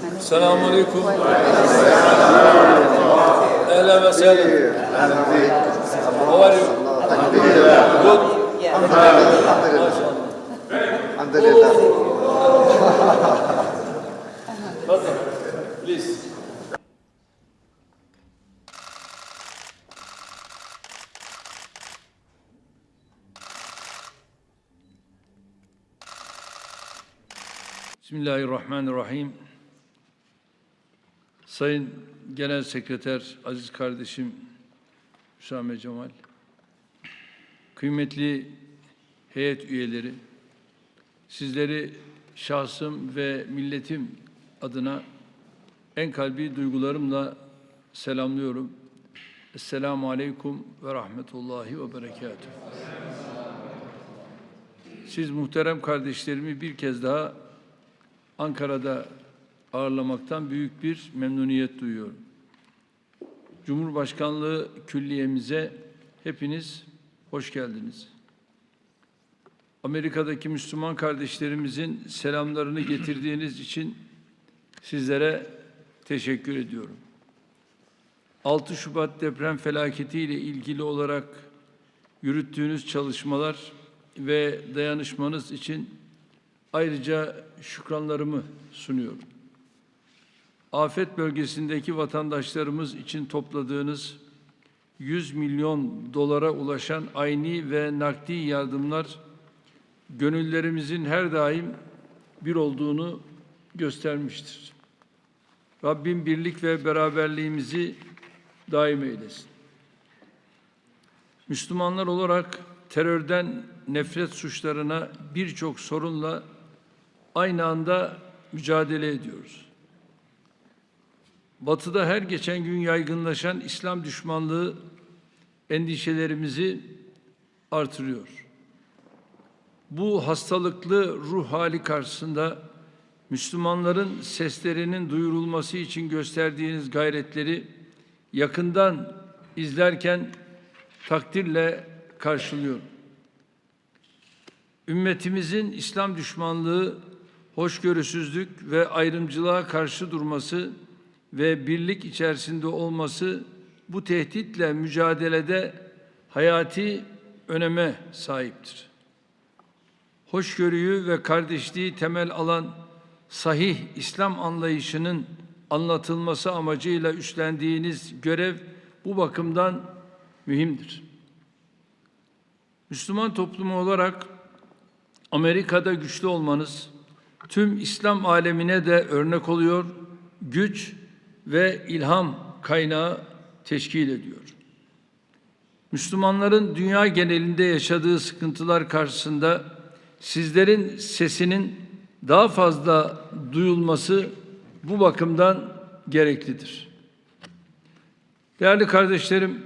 السلام عليكم. أهلا وسهلا. أهلا بك الحمد لله الحمد لله تفضل بسم الله الرحمن الرحيم. Sayın Genel Sekreter, aziz kardeşim Hüsame Cemal, kıymetli heyet üyeleri, sizleri şahsım ve milletim adına en kalbi duygularımla selamlıyorum. Esselamu Aleyküm ve Rahmetullahi ve Berekatuhu. Siz muhterem kardeşlerimi bir kez daha Ankara'da ağırlamaktan büyük bir memnuniyet duyuyorum. Cumhurbaşkanlığı külliyemize hepiniz hoş geldiniz. Amerika'daki Müslüman kardeşlerimizin selamlarını getirdiğiniz için sizlere teşekkür ediyorum. 6 Şubat deprem felaketiyle ilgili olarak yürüttüğünüz çalışmalar ve dayanışmanız için ayrıca şükranlarımı sunuyorum. Afet bölgesindeki vatandaşlarımız için topladığınız 100 milyon dolara ulaşan ayni ve nakdi yardımlar gönüllerimizin her daim bir olduğunu göstermiştir. Rabbim birlik ve beraberliğimizi daim eylesin. Müslümanlar olarak terörden nefret suçlarına birçok sorunla aynı anda mücadele ediyoruz. Batı'da her geçen gün yaygınlaşan İslam düşmanlığı endişelerimizi artırıyor. Bu hastalıklı ruh hali karşısında Müslümanların seslerinin duyurulması için gösterdiğiniz gayretleri yakından izlerken takdirle karşılıyorum. Ümmetimizin İslam düşmanlığı, hoşgörüsüzlük ve ayrımcılığa karşı durması ve birlik içerisinde olması bu tehditle mücadelede hayati öneme sahiptir. Hoşgörüyü ve kardeşliği temel alan sahih İslam anlayışının anlatılması amacıyla üstlendiğiniz görev bu bakımdan mühimdir. Müslüman toplumu olarak Amerika'da güçlü olmanız tüm İslam alemine de örnek oluyor, güç ve ilham kaynağı teşkil ediyor. Müslümanların dünya genelinde yaşadığı sıkıntılar karşısında sizlerin sesinin daha fazla duyulması bu bakımdan gereklidir. Değerli kardeşlerim,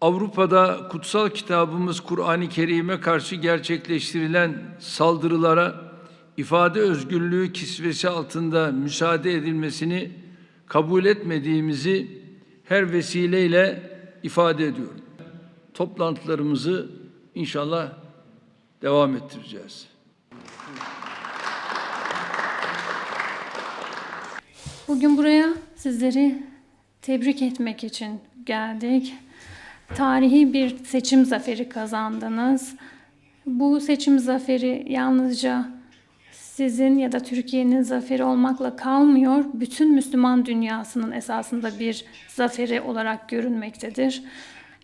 Avrupa'da kutsal kitabımız Kur'an-ı Kerim'e karşı gerçekleştirilen saldırılara ifade özgürlüğü kisvesi altında müsaade edilmesini kabul etmediğimizi her vesileyle ifade ediyorum. Toplantılarımızı inşallah devam ettireceğiz. Bugün buraya sizleri tebrik etmek için geldik. Tarihi bir seçim zaferi kazandınız. Bu seçim zaferi yalnızca sizin ya da Türkiye'nin zaferi olmakla kalmıyor, bütün Müslüman dünyasının esasında bir zaferi olarak görünmektedir.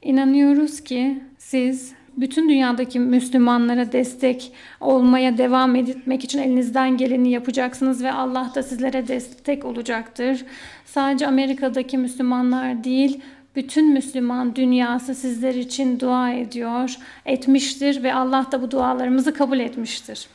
İnanıyoruz ki siz bütün dünyadaki Müslümanlara destek olmaya devam etmek için elinizden geleni yapacaksınız ve Allah da sizlere destek olacaktır. Sadece Amerika'daki Müslümanlar değil, bütün Müslüman dünyası sizler için dua ediyor, etmiştir ve Allah da bu dualarımızı kabul etmiştir.